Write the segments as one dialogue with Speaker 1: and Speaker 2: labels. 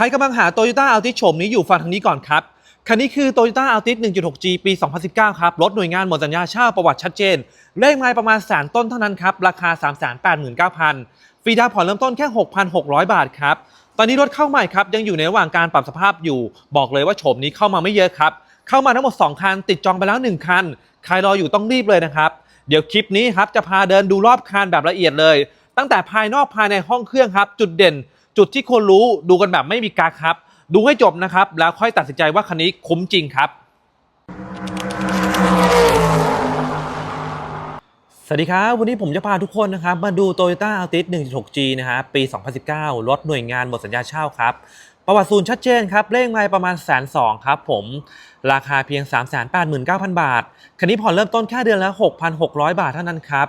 Speaker 1: ใครกำลังหา Toyota Altis โฉมนี้อยู่ฟังทางนี้ก่อนครับ คันนี้คือ Toyota Altis 1.6G ปี 2019 ครับ รถหน่วยงานหมดสัญญาเช่าประวัติชัดเจน เลขไมล์ประมาณแสนต้นเท่านั้นครับ ราคา 389,000 ฟรีดาวผ่อนเริ่มต้นแค่ 6,600 บาทครับ ตอนนี้รถเข้าใหม่ครับ ยังอยู่ในระหว่างการปรับสภาพอยู่ บอกเลยว่าโฉมนี้เข้ามาไม่เยอะครับ เข้ามาทั้งหมด 2 คัน ติดจองไปแล้ว 1 คัน ใครรออยู่ต้องรีบเลยนะครับ เดี๋ยวคลิปนี้ครับจะพาเดินดูรอบคันแบบละเอียดเลย ตั้งแต่ภายนอกภายในห้องเครื่องครับ จุดเด่น จุดที่ควรรู้ดูกันแบบไม่มีกักครับ ดูให้จบนะครับ แล้วค่อยตัดสินใจว่าคันนี้คุ้มจริงครับ สวัสดีครับ วันนี้ผมจะพาทุกคนนะครับ มาดู Toyota Altis 1.6G นะฮะปี 2019 รถหน่วยงานหมดสัญญาเช่าครับ ประวัติศูนย์ชัดเจนครับ เลขไมล์ประมาณแสนสองครับผม ราคาเพียง 389,000 บาท คันนี้ผ่อนเริ่มต้นแค่เดือนละ 6,600 บาทเท่านั้นครับ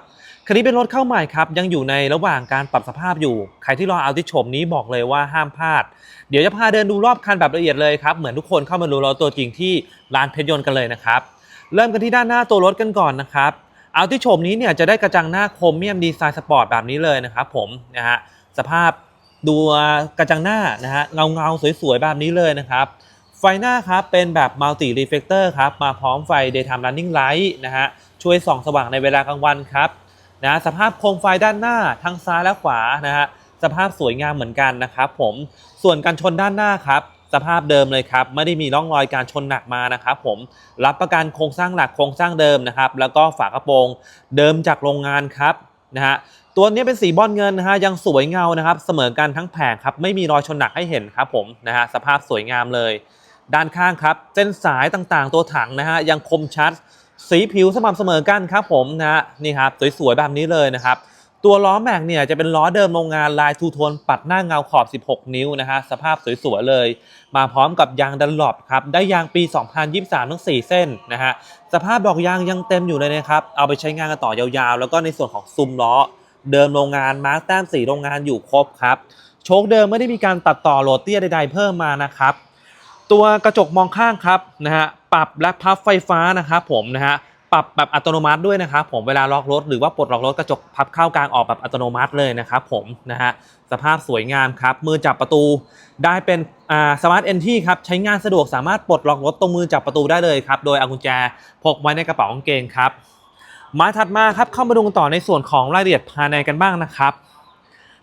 Speaker 1: คันนี้เป็นรถเข้าใหม่ครับ ยังอยู่ในระหว่างการปรับสภาพอยู่ ใครที่รอเอาที่ชมนี้บอกเลยว่าห้ามพลาด เดี๋ยวจะพาเดินดูรอบคันแบบละเอียดเลยครับ เหมือนทุกคนเข้ามาดูรถตัวจริงที่ร้านเพชรยนต์กันเลยนะครับ เริ่มกันที่ด้านหน้าตัวรถกันก่อนนะครับเอาที่ชมนี้เนี่ยจะได้กระจังหน้าโครเมียมดีไซน์สปอร์ตแบบนี้เลยนะครับผมนะฮะสภาพดูกระจังหน้านะฮะเงาเงาสวยๆแบบนี้เลยนะครับ ไฟหน้าครับเป็นแบบมัลติรีเฟกเตอร์ครับมาพร้อมไฟ Daytime Running Light นะฮะช่วยส่องสว่างในเวลากลางวันครับ นะสภาพโคมไฟด้านหน้าทั้งซ้ายและขวานะฮะสภาพสวยงามเหมือนกันนะครับผมส่วนการชนด้านหน้าครับสภาพเดิมเลยครับไม่ได้มีร่องรอยการชนหนักมานะครับผมรับประกันโครงสร้างหลักโครงสร้างเดิมนะครับแล้วก็ฝากระโปรงเดิมจากโรงงานครับนะฮะตัวนี้เป็นสีบอลเงินนะฮะยังสวยเงานะครับเสมอกันทั้งแผงครับไม่มีรอยชนหนักให้เห็นครับผมนะฮะสภาพสวยงามเลย ด้านข้างครับเส้นสายต่างๆ ตัวถังนะฮะยังคมชัด สีผิวสม่ำเสมอกันครับผมนะฮะนี่ครับสวยๆแบบนี้เลยนะครับ ตัวล้อแม็กเนี่ยจะเป็นล้อเดิมโรงงานลายทูโทนปัดหน้าเงาขอบ 16 นิ้วนะฮะสภาพสวยๆเลย มาพร้อมกับยางดันหลบครับได้ยางปี 2023 ทั้ง 4 เส้นนะฮะสภาพดอกยางยังเต็มอยู่เลยนะครับเอาไปใช้งานกันต่อยาวๆ แล้วก็ในส่วนของซุ้มล้อเดิมโรงงานมาร์กแต้มสีโรงงานอยู่ครบครับโชคเดิมไม่ได้มีการตัดต่อโรเตียใดๆเพิ่มมานะครับ ตัวกระจกมองข้างครับนะฮะปรับและพับไฟฟ้านะครับผมนะฮะปรับแบบอัตโนมัติด้วยนะครับผมเวลาล็อกรถหรือว่าปลดล็อกรถกระจกพับเข้ากลางออกแบบอัตโนมัติเลยนะครับผมนะฮะสภาพสวยงามครับ มือจับประตูได้เป็นอ่าสมาร์ทเอนที่ครับใช้งานสะดวกสามารถปลดล็อกรถตรงมือจับประตูได้เลยครับ โดยเอากุญแจพกไว้ในกระเป๋ากางเกงครับมาถัดมาครับเข้ามาดูต่อในส่วนของรายละเอียดภายในกันบ้างนะครับ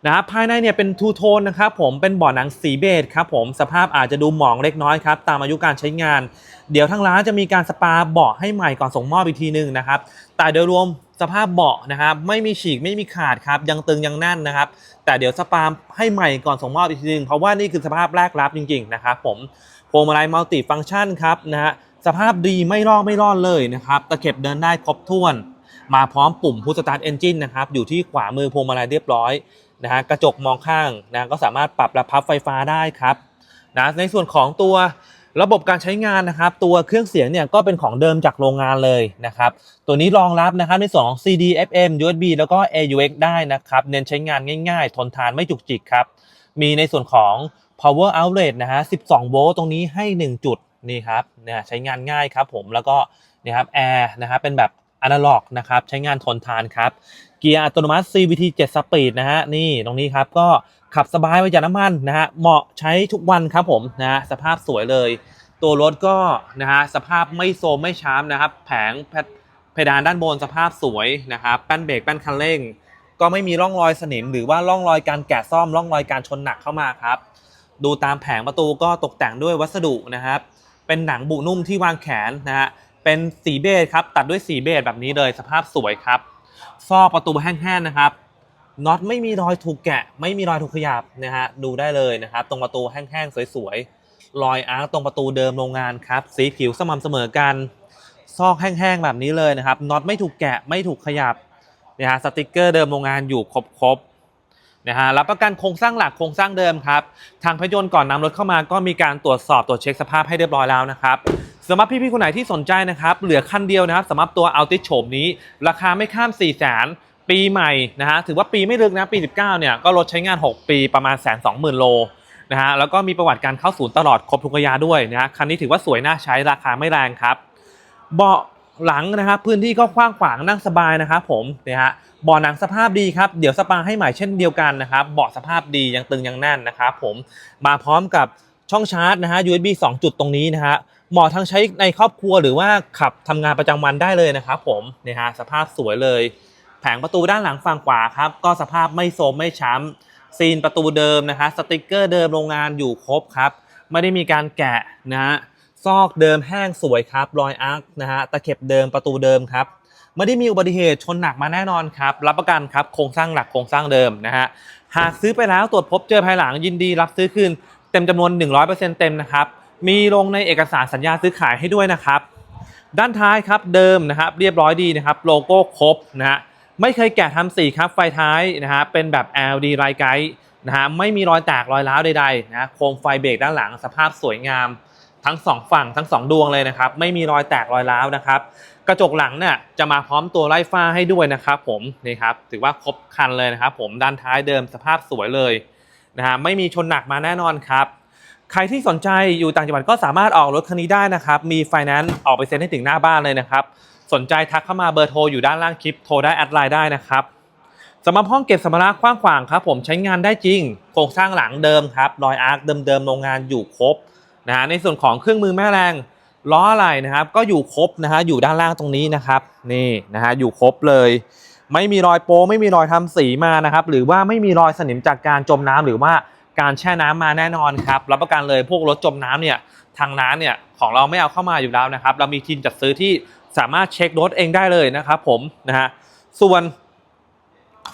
Speaker 1: นะครับภายในเนี่ยเป็นทูโทนนะครับผมเป็นเบาะหนังสีเบจครับผมสภาพอาจจะดูหมองเล็กน้อยครับตามอายุการใช้งาน เดี๋ยวทางร้านจะมีการสปาเบาะให้ใหม่ก่อนส่งมอบอีกทีนึงนะครับแต่โดยรวมสภาพเบาะนะครับไม่มีฉีกไม่มีขาดครับยังตึงยังแน่นนะครับ แต่เดี๋ยวสปาให้ใหม่ก่อนส่งมอบอีกทีนึงเพราะว่านี่คือสภาพแรกรับจริงๆนะครับผมพวงมาลัยมัลติฟังก์ชันครับนะฮะสภาพดีไม่ลอกไม่ร่อนเลยนะครับตะเข็บเดินได้ครบถ้วน มาพร้อมปุ่มพุทสตาร์ทเอนจินนะครับอยู่ที่ขวามือพวงมาลัยเรียบร้อย นะฮะกระจกมองข้างนะก็สามารถปรับระพับไฟฟ้าได้ครับนะในส่วนของตัวระบบการใช้งานนะครับ ตัวเครื่องเสียงเนี่ยก็เป็นของเดิมจากโรงงานเลยนะครับ ตัวนี้รองรับนะครับในส่วนของ CD FM USB แล้วก็ AUX ได้นะครับ เน้นใช้งานง่ายๆ ทนทานไม่จุกจิกครับ มีในส่วนของ power outlet นะฮะ 12 โวลต์ตรงนี้ให้ 1 จุดนี่ครับเนี่ยใช้งานง่ายครับผมแล้วก็นี่ครับแอร์นะครับเป็นแบบอนาล็อกนะครับ ใช้งานทนทานครับ เกียร์อัตโนมัติ CVT 7 Speed นะฮะนี่ตรงนี้ครับก็ขับสบายประหยัดน้ำมันนะฮะเหมาะใช้ทุกวันครับผมนะฮะสภาพสวยเลย ตัวรถก็นะฮะสภาพไม่โซมไม่ช้ำนะครับ แผงเพเพดานด้านบนสภาพสวยนะครับแป้นเบรกแป้นคันเร่ง ก็ไม่มีร่องรอยสนิม หรือว่าร่องรอยการแกะซ่อมร่องรอยการชนหนักเข้ามาครับดูตามแผงประตูก็ตกแต่งด้วยวัสดุนะครับ เป็นหนังบุนุ่มที่วางแขนนะฮะเป็นสีเบจครับตัดด้วยสีเบจแบบนี้เลยสภาพสวยครับ ซอกประตูแห้งๆนะครับน็อตไม่มีรอยถูกแกะ ไม่มีรอยถูกขยับนะฮะดูได้เลยนะครับ ตรงประตูแห้งๆสวยๆรอยอาร์คตรงประตูเดิมโรงงานครับ สีผิวสม่ำเสมอกัน ซอกแห้งๆแบบนี้เลยนะครับน็อตไม่ถูกแกะไม่ถูกขยับนะฮะสติกเกอร์เดิมโรงงานอยู่ครบๆ นะฮะรับประกันโครงสร้างหลักโครงสร้างเดิมครับ ทางพยนต์ก่อนนำรถเข้ามาก็มีการตรวจสอบตรวจเช็คสภาพให้เรียบร้อยแล้วนะครับสำหรับพี่ๆคนไหนที่สนใจนะครับ เหลือคันเดียวนะครับสำหรับตัว Altis โฉมนี้ ราคาไม่ข้าม4 0 0 0 0 0ปีใหม่นะฮะถือว่าปีไม่ลึกนะปี 19เนี่ยก็รถใช้งาน 6 ปีประมาณแสนสองหมื่นโลนะฮะแล้วก็มีประวัติการเข้าศูนย์ตลอดครบทุกระยะด้วยนะฮะคันนี้ถือว่าสวยน่าใช้ราคาไม่แรงครับ เบาะ หลังนะครับพื้นที่ก็กว้างขวางนั่งสบายนะครับผมเนี่ยฮะเบาะหนังสภาพดีครับเดี๋ยวสปาให้ใหม่เช่นเดียวกันนะครับเบาะสภาพดียังตึงยังแน่นนะครับผมมาพร้อมกับช่องชาร์จนะฮะ USB 2 จุดตรงนี้นะฮะเหมาะทั้งใช้ในครอบครัวหรือว่าขับทำงานประจำวันได้เลยนะครับผมเนี่ยฮะสภาพสวยเลย แผงประตูด้านหลังฝั่งขวาครับก็สภาพไม่โทรมไม่ช้ำซีนประตูเดิมนะฮะสติกเกอร์เดิมโรงงานอยู่ครบครับ ไม่ได้มีการแกะนะฮะ ซอกเดิมแห้งสวยครับ รอยอาร์คนะฮะตะเข็บเดิมประตูเดิมครับไม่ได้มีอุบัติเหตุชนหนักมาแน่นอนครับ รับประกันครับโครงสร้างหลักโครงสร้างเดิมนะฮะหากซื้อไปแล้วตรวจพบเจอภายหลังยินดีรับซื้อคืนเต็มจำนวน 100%เต็มนะครับมีลงในเอกสารสัญญาซื้อขายให้ด้วยนะครับ ด้านท้ายครับเดิมนะครับ เรียบร้อยดีนะครับโลโก้ครบนะฮะไม่เคยแกะทำสีครับไฟท้ายนะฮะเป็นแบบ LED ไลท์ไกด์นะฮะไม่มีรอยแตกรอยร้าวใดๆนะโคมไฟเบรกด้านหลังสภาพสวยงาม ทั้งสองฝั่งทั้งสองดวงเลยนะครับ ไม่มีรอยแตกรอยร้าวนะครับ กระจกหลังเนี่ยจะมาพร้อมตัวไล่ฟ้าให้ด้วยนะครับผมนี่ครับถือว่าครบคันเลยนะครับ ผมด้านท้ายเดิมสภาพสวยเลยนะฮะไม่มีชนหนักมาแน่นอนครับใครที่สนใจอยู่ต่างจังหวัดก็สามารถออกรถคันนี้ได้นะครับ มีไฟแนนซ์ออกไปเซ็นให้ถึงหน้าบ้านเลยนะครับ สนใจทักเข้ามาเบอร์โทรอยู่ด้านล่างคลิปโทรได้แอดไลน์ได้นะครับสำหรับห้องเก็บสัมภาระกว้างขวางครับผมใช้งานได้จริง โครงสร้างหลังเดิมครับรอยอาร์คเดิมๆโรงงานอยู่ครบ นะฮะในส่วนของเครื่องมือแม่แรงล้ออะไรนะครับ ก็อยู่ครบนะฮะอยู่ด้านล่างตรงนี้นะครับนี่นะฮะอยู่ครบเลย ไม่มีรอยโป้ไม่มีรอยทำสีมานะครับ หรือว่าไม่มีรอยสนิมจากการจมน้ำหรือว่าการแช่น้ำมาแน่นอนครับรับประกันเลยพวกรถจมน้ำเนี่ยทางร้านเนี่ยของเราไม่เอาเข้ามาอยู่แล้วนะครับ เรามีทีมจัดซื้อที่สามารถเช็ครถเองได้เลยนะครับผมนะฮะส่วน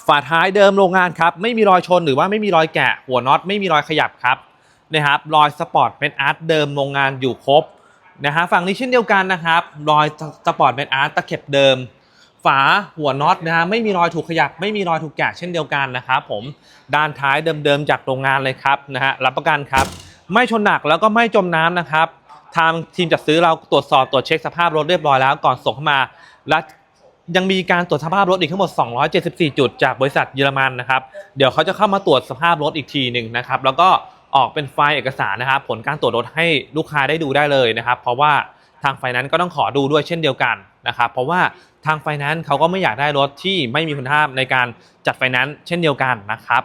Speaker 1: ฝาท้ายเดิมโรงงานครับไม่มีรอยชนหรือว่าไม่มีรอยแกะหัวน็อตไม่มีรอยขยับครับ นะครับรอยสปอร์ตเป็นอาร์ตเดิมโรงงานอยู่ครบนะฮะฝั่งนี้เช่นเดียวกันนะครับรอยสปอร์ตเป็นอาร์ตตะเข็บเดิม ฝาหัวน็อตนะฮะไม่มีรอยถูกขยับ ไม่มีรอยถูกแกะเช่นเดียวกันนะครับผมด้านท้ายเดิมๆจากโรงงานเลยครับนะฮะรับประกันครับ ไม่ชนหนักแล้วก็ไม่จมน้ำนะครับ ทางทีมจัดซื้อเราตรวจสอบตรวจเช็คสภาพรถเรียบร้อยแล้วก่อนส่งเข้ามาและยังมีการตรวจสภาพรถอีกทั้งหมด 274 จุดจากบริษัทเยอรมันนะครับ เดี๋ยวเขาจะเข้ามาตรวจสภาพรถอีกทีหนึ่งนะครับ แล้วก็ ออกเป็นไฟล์เอกสารนะครับ ผลการตรวจรถให้ลูกค้าได้ดูได้เลยนะครับ เพราะว่าทางไฟนั้นก็ต้องขอดูด้วยเช่นเดียวกันนะครับ เพราะว่าทางไฟนั้นเขาก็ไม่อยากได้รถที่ไม่มีคุณภาพในการจัดไฟนั้นเช่นเดียวกันนะครับ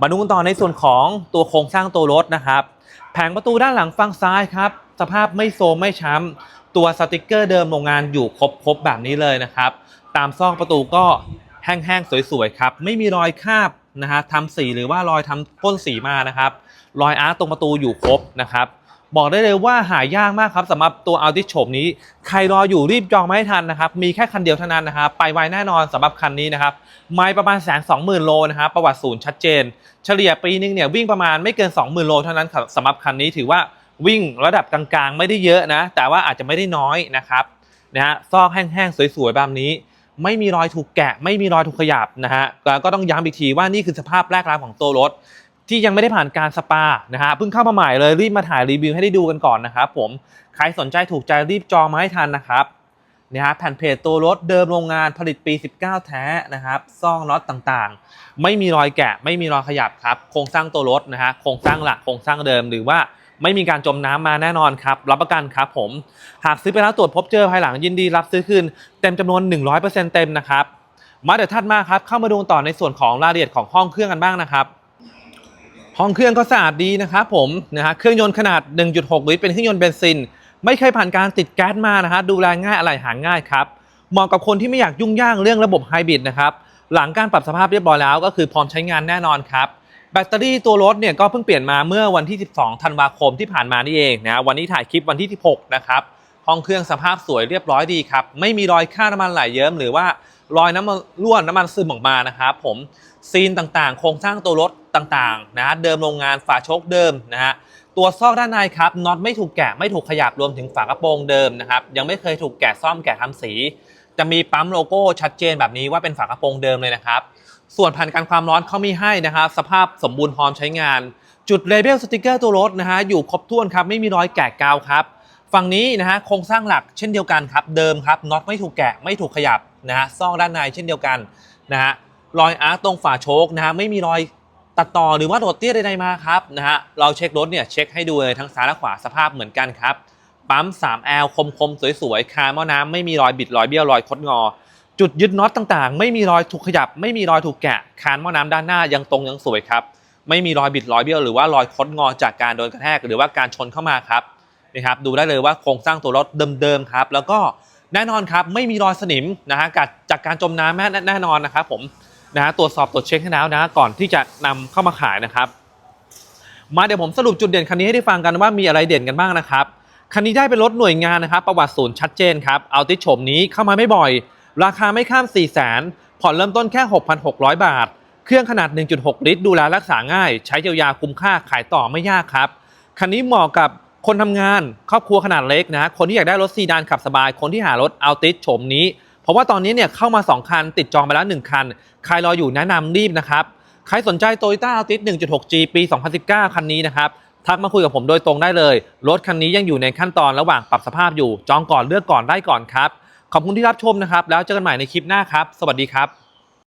Speaker 1: มาดูกันต่อในส่วนของตัวโครงสร้างตัวรถนะครับ แผงประตูด้านหลังฝั่งซ้ายครับ สภาพไม่โซมไม่ช้ำตัวสติกเกอร์เดิมโรงงานอยู่ครบๆแบบนี้เลยนะครับ ตามซอกประตูก็แห้งๆสวยๆครับ ไม่มีรอยคราบนะฮะทำสีหรือว่ารอยทำพ่นสีมานะครับ รอยอาร์ตตรงประตูอยู่ครบนะครับบอกได้เลยว่าหายากมากครับสำหรับตัว Audi โฉมนี้ ใครรออยู่รีบจองไม่ให้ทันนะครับ มีแค่คันเดียวเท่านั้นนะครับ ไปไวแน่นอนสำหรับคันนี้นะครับ ไม่ประมาณแสนสองหมื่นโลนะครับ ประวัติศูนย์ชัดเจน เฉลี่ยปีนึงเนี่ยวิ่งประมาณไม่เกิน 20,000 โลเท่านั้นครับสำหรับคันนี้ถือว่าวิ่งระดับกลางๆ ไม่ได้เยอะนะ แต่ว่าอาจจะไม่ได้น้อยนะครับนะฮะซอกแห้งๆ สวยๆ แบบนี้ ไม่มีรอยถูกแกะ ไม่มีรอยถูกขยับนะฮะแล้วก็ต้องย้ำอีกทีว่านี่คือสภาพแรกร้านของตัวรถ ที่ยังไม่ได้ผ่านการสปานะฮะเพิ่งเข้ามาใหม่เลยรีบมาถ่ายรีวิวให้ได้ดูกันก่อนนะครับผมใครสนใจถูกใจรีบจองมาให้ทันนะครับนะฮะแผ่นเพจตัวรถเดิมโรงงานผลิตปี 19 แท้นะครับซ่องน็อตต่างๆ ไม่มีรอยแกะ ไม่มีรอยขยับครับโครงสร้างตัวรถนะฮะโครงสร้างหลักโครงสร้างเดิมหรือว่าไม่มีการจมน้ำมาแน่นอนครับ รับประกันครับผม หากซื้อไปแล้วตรวจพบเจอภายหลังยินดีรับซื้อคืนเต็มจำนวน 100%เต็มนะครับ มาเดี๋ยวถัดมาครับเข้ามาดูต่อในส่วนของรายละเอียดของห้องเครื่องกันบ้างนะครับ ห้องเครื่องก็สะอาดดีนะครับผมนะฮะเครื่องยนต์ขนาด 1.6 ลิตรเป็นเครื่องยนต์เบนซิน ไม่เคยผ่านการติดแก๊สมานะฮะดูแลง่ายอะไรหาง่ายครับเหมาะกับคนที่ไม่อยากยุ่งยากเรื่องระบบไฮบริดนะครับหลังการปรับสภาพเรียบร้อยแล้วก็คือพร้อมใช้งานแน่นอนครับแบตเตอรี่ตัวรถเนี่ยก็เพิ่งเปลี่ยนมาเมื่อวันที่ 12 ธันวาคมที่ผ่านมานี่เองนะวันนี้ถ่ายคลิปวันที่ 16 นะครับห้องเครื่องสภาพสวยเรียบร้อยดีครับ ไม่มีรอยค่าน้ำมันไหลเยิ้มหรือว่ารอยน้ำมันรั่วน้ำมันซึมออกมานะครับผม ซีนต่างๆ โครงสร้างตัวรถต่างๆนะฮะเดิมโรงงานฝาโชคเดิมนะฮะตัวซอกด้านในครับน็อตไม่ถูกแกะไม่ถูกขยับรวมถึงฝากระโปรงเดิมนะครับยังไม่เคยถูกแกะซ่อมแกะทำสี จะมีปั๊มโลโก้ชัดเจนแบบนี้ว่าเป็นฝากระโปรงเดิมเลยนะครับ ส่วนผ่านการความร้อนเขามีให้นะครับ สภาพสมบูรณ์พร้อมใช้งาน จุดเลเบลสติกเกอร์ตัวรถนะฮะอยู่ครบถ้วนครับไม่มีรอยแกะกาวครับฝั่งนี้นะฮะโครงสร้างหลักเช่นเดียวกันครับเดิมครับน็อตไม่ถูกแกะไม่ถูกขยับนะฮะซอกด้านในเช่นเดียวกันนะฮะ รอยอาร์คตรงฝาโชคนะฮะไม่มีรอยตัดต่อหรือว่าโดดเตี้ยใดๆมาครับนะฮะเราเช็ครถเนี่ยเช็คให้ดูเลยทั้งซ้ายและขวาสภาพเหมือนกันครับปั๊ม 3L คมคมๆสวยๆคานหม้อน้ำไม่มีรอยบิดรอยเบี้ยวรอยคดงอ จุดยึดน็อตต่างๆ ไม่มีรอยถูกขยับ ไม่มีรอยถูกแกะคานหม้อน้ำด้านหน้ายังตรงยังสวยครับไม่มีรอยบิดรอยเบี้ยวหรือว่ารอยคดงอจากการโดนกระแทกหรือว่าการชนเข้ามาครับนี่ครับดูได้เลยว่าโครงสร้างตัวรถเดิมๆครับ แล้วก็แน่นอนครับไม่มีรอยสนิมนะฮะจากจากการจมน้ำแน่แน่นอนนะครับผม นะฮะตรวจสอบตรวจเช็คให้แล้วนะ ก่อนที่จะนำเข้ามาขายนะครับ มาเดี๋ยวผมสรุปจุดเด่นคันนี้ให้ได้ฟังกันว่ามีอะไรเด่นกันบ้างนะครับคันนี้ได้เป็นรถหน่วยงานนะครับประวัติศูนย์ชัดเจนครับเอาติดโฉมนี้เข้ามาไม่บ่อย ราคาไม่ข้าม 4 0 0 0 0 0ผ่อนเริ่มต้นแค่ 6,600 บาท เครื่องขนาด 1.6 ลิตร ดูแลรักษาง่าย ใช้เยาวๆคุ้มค่าขายต่อไม่ยากครับคันนี้เหมาะกับคนทำงานครอบครัวขนาดเล็กนะคนที่อยากได้รถซีดานขับสบาย คนที่หารถเอาติดโฉมนี้ เพราะว่าตอนนี้เนี่ยเข้ามา 2 คัน ติดจองไปแล้ว 1 คัน ใครรออยู่แนะนำรีบนะครับ ใครสนใจ Toyota Altis 1.6G ปี 2019 คันนี้นะครับ ทักมาคุยกับผมโดยตรงได้เลย รถคันนี้ยังอยู่ในขั้นตอนระหว่างปรับสภาพอยู่ จองก่อนเลือกก่อนได้ก่อนครับ ขอบคุณที่รับชมนะครับ แล้วเจอกันใหม่ในคลิปหน้าครับ สวัสดีครับ